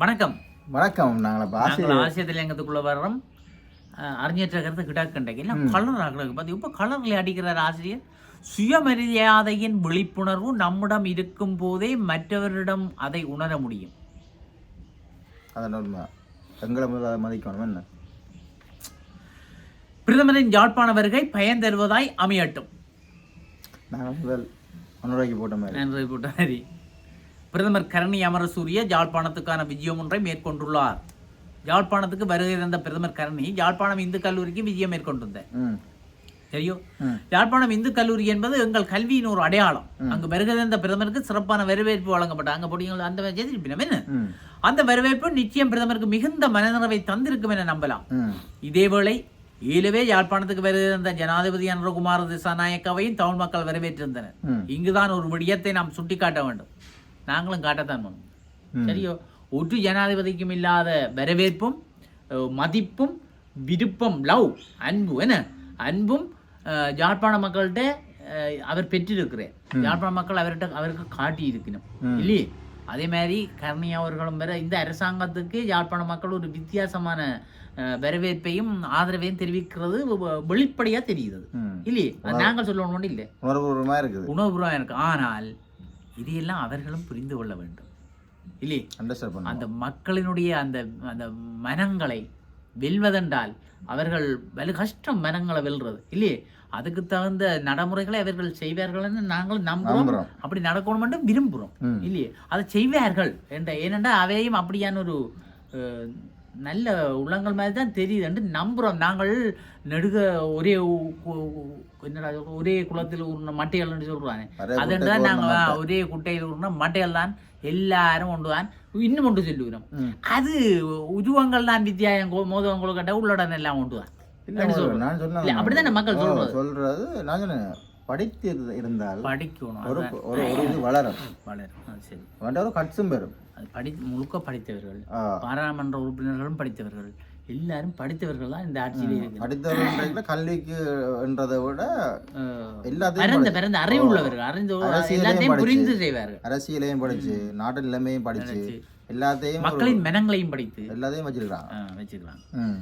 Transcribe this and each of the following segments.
வணக்கம். வணக்கம் நாங்கள் நாங்கள் ஆசிய தலையங்கத்துக்குள்ள வர்றோம். அறிஞற்ற கருத்து கிடக்கண்டைக்கு. எல்லாம் கலர் ஆகிறது பார்த்து இப்போ கலரில் அடிக்கிறார் ஆசிரியர். சுயமரியாதையின் விழிப்புணர்வு நம்மிடம் இருக்கும் போதே மற்றவரிடம் அதை உணர முடியும். அதன் உண்மை எங்களை முதல்ல அதை மதிக்கணும். என்ன? பிரதமரின் யாழ்ப்பாண வருகை பயன் தருவதாய் அமையட்டும். நாங்கள் முதல் போட்ட மாதிரி. நன்றி கூட்டாரி பிரதமர் கரணி அமரசூரிய யாழ்ப்பாணத்துக்கான விஜயம் ஒன்றை மேற்கொண்டுள்ளார். யாழ்ப்பாணத்துக்கு வருகை தந்த பிரதமர் கரணி யாழ்ப்பாணம் இந்து கல்லூரிக்கு விஜயம் மேற்கொண்டிருந்தார். ம். சரியோ ம். யாழ்ப்பாணம் இந்து கல்லூரி என்பது எங்கள் கல்வியின் ஒரு அடையாளம். அங்கு வருகை தந்த பிரதமருக்கு சிறப்பான வரவேற்பு வழங்கப்பட்ட அங்க அந்த என்ன? அந்த வரவேற்பு நிச்சயம் பிரதமருக்கு மிகுந்த மனநிறைவை தந்திருக்கும் என நம்பலாம். இதேவேளை ஈழவே யாழ்ப்பாணத்துக்கு வருகை தந்த ஜனாதிபதி அனுரகுமார திசாநாயக்காவையும் தமிழ் மக்கள் வரவேற்றிருந்தனர். இங்குதான் ஒரு விடயத்தை நாம் சுட்டிக்காட்ட வேண்டும். நாங்களும் காட்டத்தான் வேணும் ம். சரியோ? ஒரு ஜனாதிபதிக்கும் இல்லாத வரவேற்பும் மதிப்பும் விருப்பம் லவ் அன்பு என்ன? அன்பும் யாழ்ப்பாண மக்கள்கிட்ட அவர் பெற்றிருக்கிறார். யாழ்ப்பாண மக்கள் அவர்கிட்ட அவருக்கு காட்டி இருக்கணும் இல்லையே? அதே மாதிரி கர்ணி அவர்களும் வேற இந்த அரசாங்கத்துக்கு யாழ்ப்பாண மக்கள் ஒரு வித்தியாசமான வரவேற்பையும் ஆதரவையும் தெரிவிக்கிறது வெளிப்படையா தெரியுது இல்லையே? நாங்கள் சொல்லணும் இல்லை. உணர்வுபூர்வமாக இருக்குது. உணவுபூர்வம் இருக்கு. ஆனால் இதையெல்லாம் அவர்களும் புரிந்து கொள்ள வேண்டும். இல்லையே? அந்த மக்களினுடைய அந்த அந்த மனங்களை வெல்வதென்றால் அவர்கள் வலு கஷ்டம் மனங்களை வெல்றது. இல்லையே? அதுக்கு தகுந்த நடைமுறைகளை அவர்கள் செய்வார்கள்னு நாங்களும் நம்புறோம். அப்படி நடக்கணும் என்று விரும்புகிறோம். இல்லையே? அதை செய்வார்கள். என்ற ஏனென்றால் அவையும் அப்படியான ஒரு நல்ல உள்ளங்கள் மாதிரி தான் தெரியுது என்று நம்புகிறோம் நாங்கள் நெடுக ஒரே என்னடா ஒரே குளத்தில் ஊர்ன மட்டைகள்னு சொல்றாங்க ஒரே அதுதான் குட்டைக்கு நாங்க ஊர்ன மட்டை. ஒரே குட்டையில் ஊர்ன மட்டைகள் தான். எல்லாரும் கொண்டு தான் இன்னும் கொண்டு சொல்லுகிறோம். அது உருவங்கள் தான் வித்தியாயம் மோதவம் கொள்கட்ட உள்ளடன் எல்லாம் கொண்டு தான் அப்படிதானே மக்கள் சொல்றது. சொல்றது நான் சொன்னேன் படித்து இரு- இருந்தால் படிக்கணும் ஒரு அதான். ஒரு ஒரு இது வளரும். வளரும் அது சரி. வேண்டாம் ஒரு கட்சும் பெறும். அது படி முழுக்க படித்தவர்கள். ஆ. பாராளுமன்ற உறுப்பினர்களும் படித்தவர்கள். எல்லாரும் படித்தவர்கள் தான் இந்த ஆட்சியில் படித்தவர்கள் கல்விக்கு என்றதை விட எல்லாத்தையும் பிறந்த அறிவு உள்ளவர்கள் அறிந்து எல்லாத்தையும். புரிந்து செய்வார்கள். அரசியலையும் படிச்சு. நாட்டு நிலைமையும் படிச்சு. எல்லாத்தையும் மக்களின் மனங்களையும் படித்து. எல்லாத்தையும் வச்சிருக்காங்க அஹ், வச்சுக்கலாம் ம்.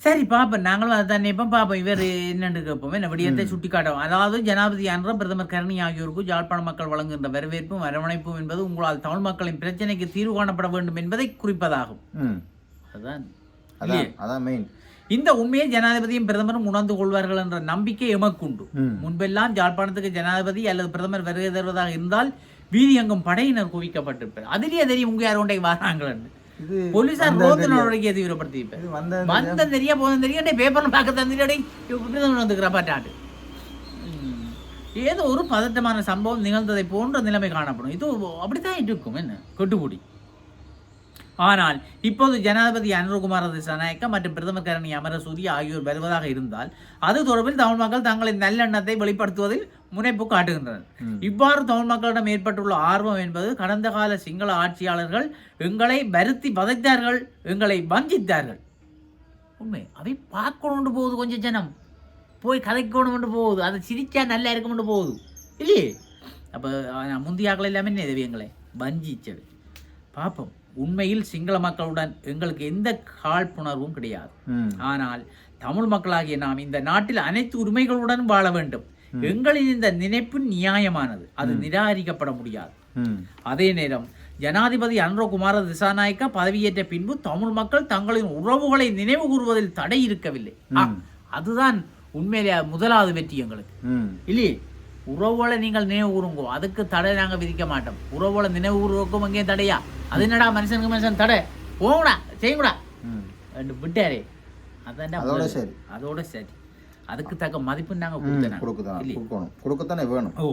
சரி பாப்போம். நாங்களும் அதை தான் நினைப்போம். பாப்போம் இவர் என்னன்னு கேட்போம். என்ன விடயத்தை சுட்டி காட்டும் அதாவது ஜனாதிபதி அன்ற பிரதமர் கருணி ஆகியோருக்கு யாழ்ப்பாண மக்கள் வழங்குகின்ற வரவேற்பும் அரவணைப்பும் என்பது உங்களால் தமிழ் மக்களின் பிரச்சனைக்கு தீர்வு காணப்பட வேண்டும் என்பதை குறிப்பதாகும். அதுதான் அதான் அதான் மெயின் இந்த உண்மையை ஜனாதிபதியும் பிரதமரும் உணர்ந்து கொள்வார்கள் என்ற நம்பிக்கை எமக்குண்டு. முன்பெல்லாம் யாழ்ப்பாணத்துக்கு ஜனாதிபதி அல்லது பிரதமர் வருகை தருவதாக இருந்தால் வீதி எங்கும் படையினர் குவிக்கப்பட்டிருப்பார். அதிலேயே தெரியும் உங்க யார் ஒன்றை வராங்கன்னு இது போலீசார் ரோந்து நடவடிக்கை தீவிரப்படுத்தி வந்த தெரிய போதும் தெரிய? பேப்பர்ல பார்க்க தந்திரடை பிரதமர் வந்துக்கிற பாட்டாட்டு ஏதோ ஒரு பதட்டமான சம்பவம் நிகழ்ந்ததை போன்ற நிலைமை காணப்படும். இது அப்படித்தான் இருக்கும் என்ன? கெட்டுப்புடி. ஆனால் இப்போது ஜனாதிபதி அனுரகுமார திசாநாயக்க மற்றும் பிரதமர் கரணி அமரசூரிய ஆகியோர் வருவதாக இருந்தால் அது தொடர்பில் தமிழ் மக்கள் தங்களின் நல்லெண்ணத்தை வெளிப்படுத்துவதில் முனைப்பு காட்டுகின்றனர். இவ்வாறு தமிழ் மக்களிடம் ஏற்பட்டுள்ள ஆர்வம் என்பது கடந்த கால சிங்கள ஆட்சியாளர்கள் எங்களை வருத்தி வதைத்தார்கள் எங்களை வஞ்சித்தார்கள். உண்மை. அவை பார்க்கணும்னு போகுது கொஞ்சம் ஜனம். போய் கதைக்கணும்னு போகுது. அதை சிரிச்சா நல்லா இருக்கும்னு போகுது. இல்லையே? அப்போ முந்தியாக்கள் எல்லாமே எங்களை வஞ்சிச்சது பார்ப்போம் உண்மையில் சிங்கள மக்களுடன் எங்களுக்கு எந்த காழ்ப்புணர்வும் கிடையாது. ஆனால் தமிழ் மக்களாகிய நாம் இந்த நாட்டில் அனைத்து உரிமைகளுடன் வாழ வேண்டும். எங்களின் இந்த நினைப்பு நியாயமானது. அது நிராகரிக்கப்பட முடியாது. அதே நேரம் ஜனாதிபதி அனுரகுமார திசாநாயக்க பதவியேற்ற பின்பு தமிழ் மக்கள் தங்களின் உறவுகளை நினைவு கூறுவதில் தடை இருக்கவில்லை. அதுதான் உண்மையிலே முதலாவது வெற்றி எங்களுக்கு. இல்லையே? உறவுகளை நீங்கள் நினைவு கூறுங்கோ அதுக்கு தடை நாங்கள் விதிக்க மாட்டோம். உறவுகளை நினைவு கூறுவதற்கும் அங்கே தடையா? அது என்னடா மனுஷனுக்கு மனுஷன் தடை? போங்கடா ரெண்டு விட்டாரே. அதோட. சரி. அதோட சரி. அதுக்கு தக்க மதிப்பு நாங்கள் கொடுத்தோம் கொடுக்கணும். கொடுக்கத்தானே வேணும். ஓ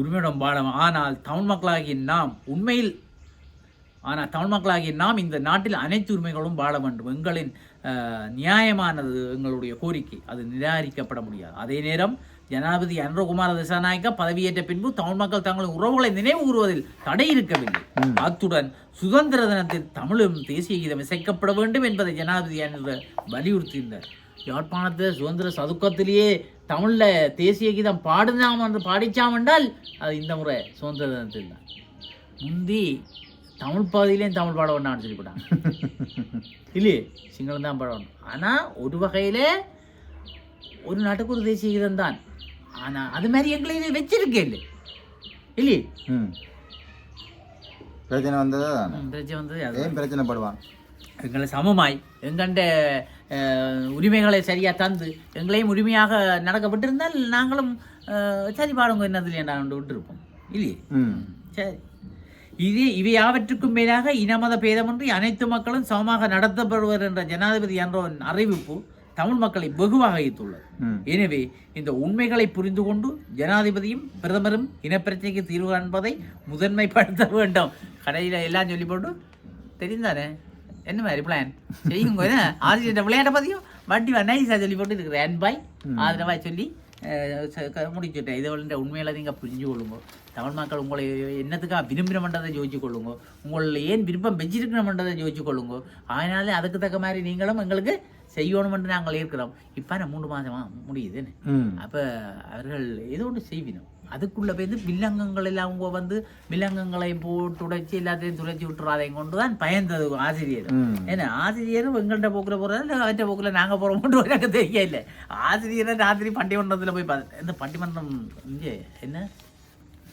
உரிமையிடம் பாடம். ஆனால் தமிழ் மக்களாகிய நாம் உண்மையில் ஆனால் தமிழ் மக்களாகிய நாம் இந்த நாட்டில் அனைத்து உரிமைகளும் வாழ வேண்டும். எங்களின் நியாயமானது எங்களுடைய கோரிக்கை. அது நிராகரிக்கப்பட முடியாது. அதே நேரம் ஜனாதிபதி அனுரகுமார திசாநாயக்க பதவியேற்ற பின்பு தமிழ் மக்கள் தங்களின் உறவுகளை நினைவு கூறுவதில் தடை இருக்கவில்லை. அத்துடன் சுதந்திர தினத்தில் தமிழும் தேசிய கீதம் இசைக்கப்பட வேண்டும் என்பதை ஜனாதிபதி அன்று வலியுறுத்தியிருந்தார். யாழ்ப்பாணத்தில் சுதந்திர சதுக்கத்திலேயே தமிழ்ல தேசிய கீதம் பாடுனாம் என்று பாடிச்சாம் என்றால் அது இந்த முறை சுதந்திர தினத்தில் தான். முந்தி தமிழ் பகுதியிலையும் தமிழ் பாடம் ஒன்றான்னு சொல்லி போட்டாங்க இல்லையே? சிங்களம் தான் பாடம் ஆனால் ஒரு வகையில் ஒரு நாட்டுக்கு ஒரு தேசிய கீதம் தான் ஆனால் அது மாதிரி எங்களை இது வச்சிருக்கேன் இல்லையே? ம். பிரச்சனை வந்ததா? பிரச்சனை வந்து அது பிரச்சனைப்படுவான் எங்களை சமமாய் எங்கண்ட உரிமைகளை சரியா தந்து எங்களையும் உரிமையாக நடக்க விட்டிருந்தால் நாங்களும் சரி பாடுங்க என்னதுல நான் விட்டுருப்போம். இல்லையே? ம். சரி. இது இவை யாவற்றுக்கும் மேலாக இனமத பேதமின்றி அனைத்து மக்களும் சமமாக நடத்தப்படுவர் என்ற ஜனாதிபதி என்ற அறிவிப்பு தமிழ் மக்களை வெகுவாக ஈர்த்துள்ளது. எனவே இந்த உண்மைகளை புரிந்து கொண்டு ஜனாதிபதியும் பிரதமரும் இனப்பிரச்சனைக்கு தீர்வு காண்பதை முதன்மைப்படுத்த வேண்டும். கடையில் எல்லாம் சொல்லி போட்டு தெரிந்தானே? என்ன மாதிரி பிளான் செய்யுங்க ஆசிரியர் விளையாட்ட பற்றியும் வண்டி நைஸாக சொல்லி போட்டு இருக்கிற அன்பாய் ஆதரவாய் சொல்லி முடிச்சுட்டேன். இதை வந்து உண்மையில நீங்கள் புரிஞ்சு கொள்ளுங்க. தமிழ் மக்கள் உங்களை என்னத்துக்காக விரும்பினமன்றதை யோசிச்சு கொள்ளுங்க. உங்களை ஏன் விருப்பம் வச்சிருக்கணுமன்றதை யோசிச்சு கொள்ளுங்க. அதனால அதுக்கு தக்க மாதிரி நீங்களும் எங்களுக்கு செய்யணுமென்று நாங்கள் இருக்கிறோம். இப்போ நான் மூணு மாதமா முடியுது என்ன ம். அப்போ அவர்கள் ஏதோ ஒன்று செய்வினோம். அதுக்குள்ளே போய் வில்லங்கங்கள் எல்லாம் அவங்க வந்து வில்லங்கங்களை போட்டு உடைச்சி எல்லாத்தையும் துடைச்சி விட்டுறாதையும் கொண்டு தான் பயந்தது ஆசிரியர். ஏன்னா ஆசிரியரும் எங்கள்கிட்ட போக்கில் போகிறதா இல்லை அவற்ற போக்கில் நாங்கள் போகிறோம்னு எனக்கு தெரியல. ஆசிரியரை ராத்திரி பட்டிமன்றத்தில் போய் பார்த்து இந்த பட்டிமன்றம் இங்கே என்ன?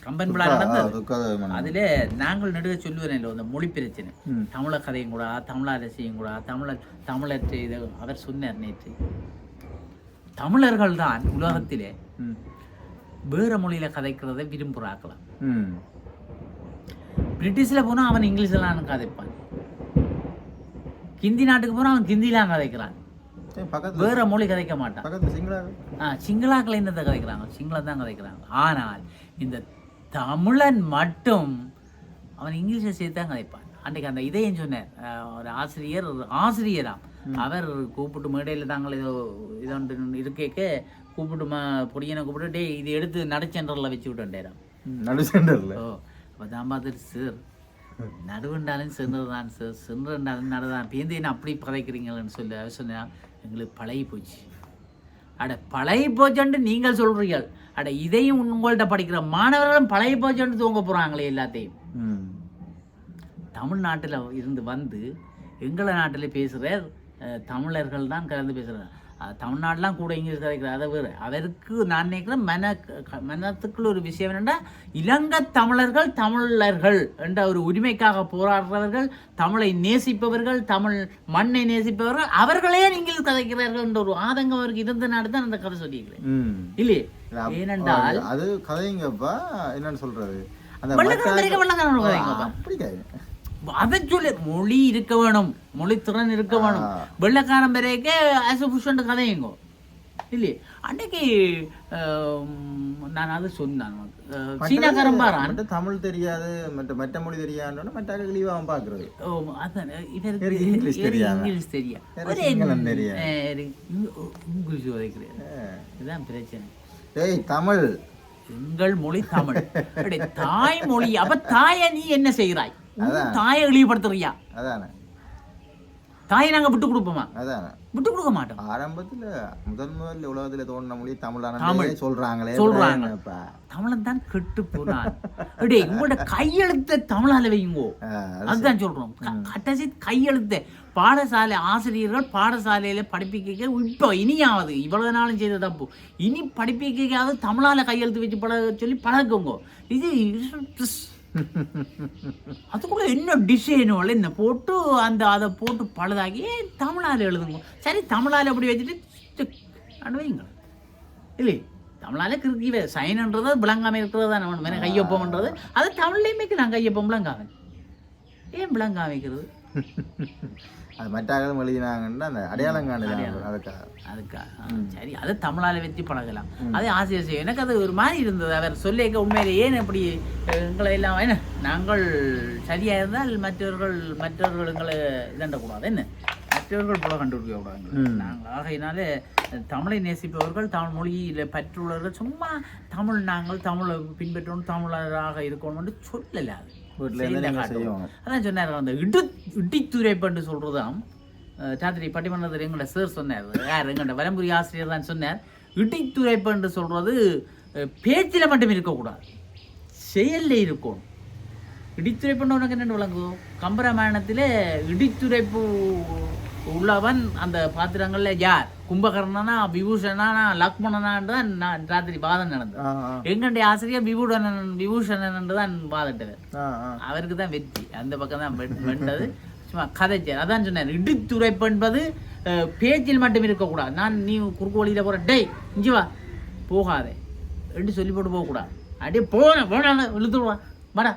கம்பன் விழா நடந்தது. அதில் நாங்கள் நடுக சொல்லுவேன் இல்லை இந்த மொழி பிரச்சனை. தமிழ கதையும் கூட தமிழ அரசியும் கூட தமிழர் தமிழற்ற இது அவர் சொன்னார் நேற்று. தமிழர்கள் தான் உலகத்திலே வேற மொழியில கதைக்கிறதை விரும்புகிறாக்கலாம் பிரிட்டிஷ்ல போனா அவன் இங்கிலீஷ்லாம் கதைப்பான். ஹிந்தி நாட்டுக்கு போனா அவன் ஹிந்திலாம் கதைக்கிறான். வேற மொழி கதைக்க மாட்டான். சிங்களாக்கள் என்னத்தை கதைக்கிறாங்க. சிங்களம் தான் கதைக்கிறாங்க. ஆனால் இந்த தமிழன் மட்டும் அவன் இங்கிலீஷை சேர்த்து தான் கதைப்பான். அன்றைக்கு அந்த இதையும் சொன்னார். ஒரு ஆசிரியர் ஒரு ஆசிரியராம். அவர் கூப்பிட்டு மேடையில் தாங்கள் ஏதோ இதொன்று இருக்கேக்க கூப்பிட்டு மா பொடியனை கூப்பிட்டு டேய் இது எடுத்து நடுச்சென்றரில் வச்சு விட்டேன்டேராம். நடு சென்டர்ல ஓ அப்போ தான் பார்த்துட்டு சார் நடுவுண்டாலும் சென்றுதான் சார். சென்றுண்டாலும் நடுதான் பேந்து என்ன அப்படி பதைக்கிறீங்களேன்னு சொல்லி அவர் சொன்னா எங்களுக்கு பழகி போச்சு அட பழகி போச்சுன்ட்டு நீங்கள் சொல்றீர்கள். அட இதையும் உங்கள்கிட்ட படிக்கிற மாணவர்களும் பழகி போச்சுன்ட்டு தூங்க போகிறாங்களே எல்லாத்தையும். தமிழ்நாட்டில் இருந்து வந்து எங்களை நாட்டில் பேசுகிற தமிழர்கள் தான் கலந்து பேசுகிறார் தமிழ்நாடுலாம் கூட இங்கிலீஷ் கதைக்கிறார் அதை வேறு. அவருக்கு நான் நினைக்கிறேன் மன மனத்துக்குள்ள ஒரு விஷயம் என்னென்னா இலங்கை தமிழர்கள் தமிழர்கள் என்ற ஒரு உரிமைக்காக போராடுறவர்கள் தமிழை நேசிப்பவர்கள் தமிழ் மண்ணை நேசிப்பவர்கள் அவர்களே நீங்கள் கதைக்கிறார்கள் என்ற ஒரு ஆதங்கம் அவருக்கு இருந்த நாடு தான் அந்த கதை சொல்லியிருக்கிறேன். இல்லையே? ஏனென்றால் அது கதைங்கப்பா என்னன்னு சொல்றது? அப்படி அதை சொல்லு மொழி இருக்க வேணும் மொழி திறன் இருக்க வேணும். வெள்ளக்காரன் பிறகு அசுபுஷன் கதையுங்கோ. இல்லையே? அன்னைக்கு நான் அது சொன்னேன் சீனாக்காரன் மட்டும் தமிழ் தெரியாது மற்ற மற்ற மொழி தெரியாதுன்னா மற்ற கிளீவா அவன் பாக்குறது ஓ, அதான், இவருக்கு இங்கிலீஷ் தெரியாதா? இங்கிலீஷ் தெரியாது. இங்கிலீஷ் உதைக்கிறேன் இதுதான் பிரச்சனை. ஏய் தமிழ். எங்கள் மொழி தமிழ். அப்படி தாய் மொழி அப்ப தாயை நீ என்ன செய்கிறாய். தாயை இழிவுபடுத்துறியா? அதானே? தாயை நாங்க விட்டு கொடுப்போமா? அதானே? விட்டு கொடுக்க மாட்டோம். ஆரம்பத்துல முதல் முதல்ல உலகத்துல தோன்ற மொழி தமிழ் தமிழ். சொல்றாங்களே? சொல்றாங்க. என்னப்பா? தமிழன் தான் கெட்டு போனான். அடே உங்களோட கையெழுத்த தமிழால வைங்கோ அதுதான் சொல்றோம். க- கடைசி கையெழுத்த. பாடசாலை ஆசிரியர்கள் பாடசாலையில படிப்பிக்க இப்போ இனியாவது இவ்வளவு நாளும் செய்த தப்பு இனி படிப்பிக்காவது தமிழால கையெழுத்து வச்சு பழக சொல்லி பழகுங்க. இது அதுக்குள்ள இன்னும் டிசைனும் இந்த போட்டு அந்த அதை போட்டு பழுதாகி ஏன் தமிழால எழுதுங்க? சரி தமிழால் அப்படி வச்சுட்டு அண்டு இல்லை தமிழாலே கிறுக்கி சைன்ன்றது விளங்காமல் இருக்கிறது தான் நம்ம கையொப்பம்ன்றது. அது தமிழ்லேயுமே நான் கையொப்பம் விளங்காமல் ஏன் விளங்காமிக்கிறது அது மற்றாக்களும் எழுதினாங்கன்னா அந்த அடையாளம் காணுது அதுக்காக அதுக்கா. ஆ, சரி. அது தமிழால வச்சு பழகலாம். அது ஆசிரியர் எனக்கு அது ஒரு மாதிரி இருந்தது. அவர் சொல்லிக்க உண்மையில ஏன் இப்படி எங்களை எல்லாம் என்ன நாங்கள் சரியா இருந்தால் மற்றவர்கள் மற்றவர்கள் எங்களை இதண்டக்கூடாது என்ன? மற்றவர்கள் போல கண்டுபிடிக்க கூடாது. நாங்கள் ஆகையினாலே தமிழை நேசிப்பவர்கள் தமிழ் மொழியில் பற்றுள்ளவர்கள் சும்மா தமிழ் நாங்கள் தமிழை பின்பற்றணும் தமிழராக இருக்கணும் என்று சொல்லல அது. வீட்டுல அதான் சொன்னார் அந்த இடு இடித்துரைப்பண்டு சொல்றதாம். அஹ், ராத்திரி பட்டிமன்றத்தில் எங்களோட சார் சொன்னார். யார் எங்களோட வலம்புரி ஆசிரியர் தான் சொன்னார். இடித்துரைப்பண்டு சொல்றது அஹ், பேச்சில் மட்டும் இருக்கக்கூடாது. செயல்ல இருக்கணும். இடித்துரைப்புன்னு உனக்கு என்ன விளங்கும்? கம்பராமாயணத்திலே இடித்துரைப்பு உள்ளவன் அந்த பாத்திரங்கள்ல யார்? கும்பகர்ணனா விபூஷணனா லக்ஷ்மணனான் தான் நான் ராத்திரி வாதம் நடந்தது. எங்களுடைய ஆசிரியர் விபூடனன் விபூஷணன் தான் ஆ அவருக்கு தான் வெற்றி. அந்த பக்கம் தான் வென்றது. சும்மா கதைச்சார் அதான் சொன்னார் இடித்துரைப்பு என்பது பேச்சில் மட்டும் இருக்கக்கூடாது. நான் நீ குறுக்கு வழியில் போகிற டேய் இஞ்சி வா. போகாதே. என்று சொல்லி போட்டு போகக்கூடாது. அப்படியே போன போன இழுத்துடுவா வாடா.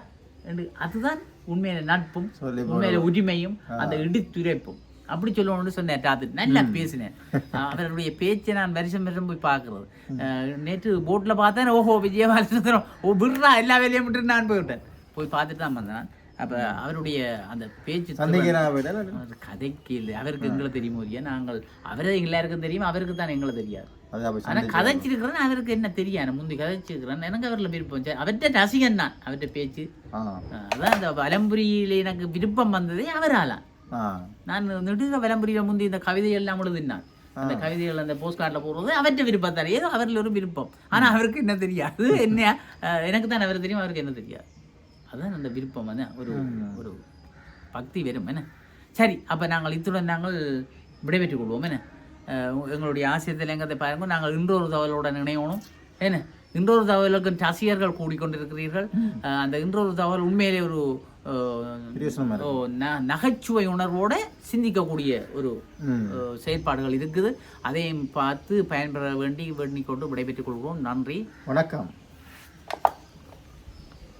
என்று. அதுதான் உண்மையில நட்பும் உண்மையில உரிமையும் அந்த இடித்துரைப்பும். அப்படி சொல்லணும்னு சொன்னேன் ராத்திரி. நல்லா பேசினேன். அவருடைய பேச்சை நான் வருஷம் வருஷம் போய் பார்க்கறது. நேற்று போட்டில் பார்த்தேன் ஓஹோ விஜயபாலச்சந்திரம் ஓ விடுறா எல்லா வேலையும் விட்டு நான் போய்விட்டேன் போய் பார்த்துட்டு தான் வந்தேன். அப்போ அவருடைய அந்த பேச்சு கதைக்கு இல்லை. அவருக்கு எங்களை தெரியுமோ இல்லையா? நாங்கள் அவரை எல்லாருக்கும் தெரியும் அவருக்கு தான் எங்களை தெரியாது. அது அப்போ ஆனா கதைச்சிருக்கிறேன் அவருக்கு என்ன தெரியும் முந்தி கதைச்சிருக்கிறேன் எனக்கு அவரில் விருப்பம் சரி, அவர்ட்ட ரசிகன் தான் அவர்கிட்ட பேச்சு. அதான் இந்த வலம்புரியில் எனக்கு விருப்பம் வந்ததே அவரால ஆ நான் நெடுக வலம்புரியில் முந்தி இந்த கவிதைகள் எல்லாம் எழுதினான் அந்த கவிதைகள் அந்த போஸ்ட் கார்டில் போடுறது அவர்கிட்ட விருப்பத்தார். ஏதோ அவரில் ஒரு விருப்பம். ஆனா அவருக்கு என்ன தெரியாது? என்ன? எனக்கு தான் அவர் தெரியும் அவருக்கு என்ன தெரியாது? அதான் அந்த விருப்பம் என்ன? ஒரு ஒரு பக்தி வரும் என்ன? சரி அப்போ நாங்கள் இத்துடன் நாங்கள் விடைபெற்றுக் கொள்வோம் என்ன? எங்களுடைய ஆசிரியத்தில் எங்கத்தை பாருங்க நாங்கள் இன்றொரு தகவலுடன் இணையணும் என்ன? இன்றொரு தகவலுக்கு ரசிகர்கள் கூடிக்கொண்டிருக்கிறீர்கள். அஹ் அந்த இன்றொரு தகவல் உண்மையிலே ஒரு நகைச்சுவை உணர்வோட சிந்திக்கக்கூடிய ஒரு செயற்பாடுகள் இருக்குது. அதையும் பார்த்து பயன்பெற வேண்டி வேண்டிக் கொண்டு விடைபெற்றுக் கொள்வோம் நன்றி. வணக்கம்.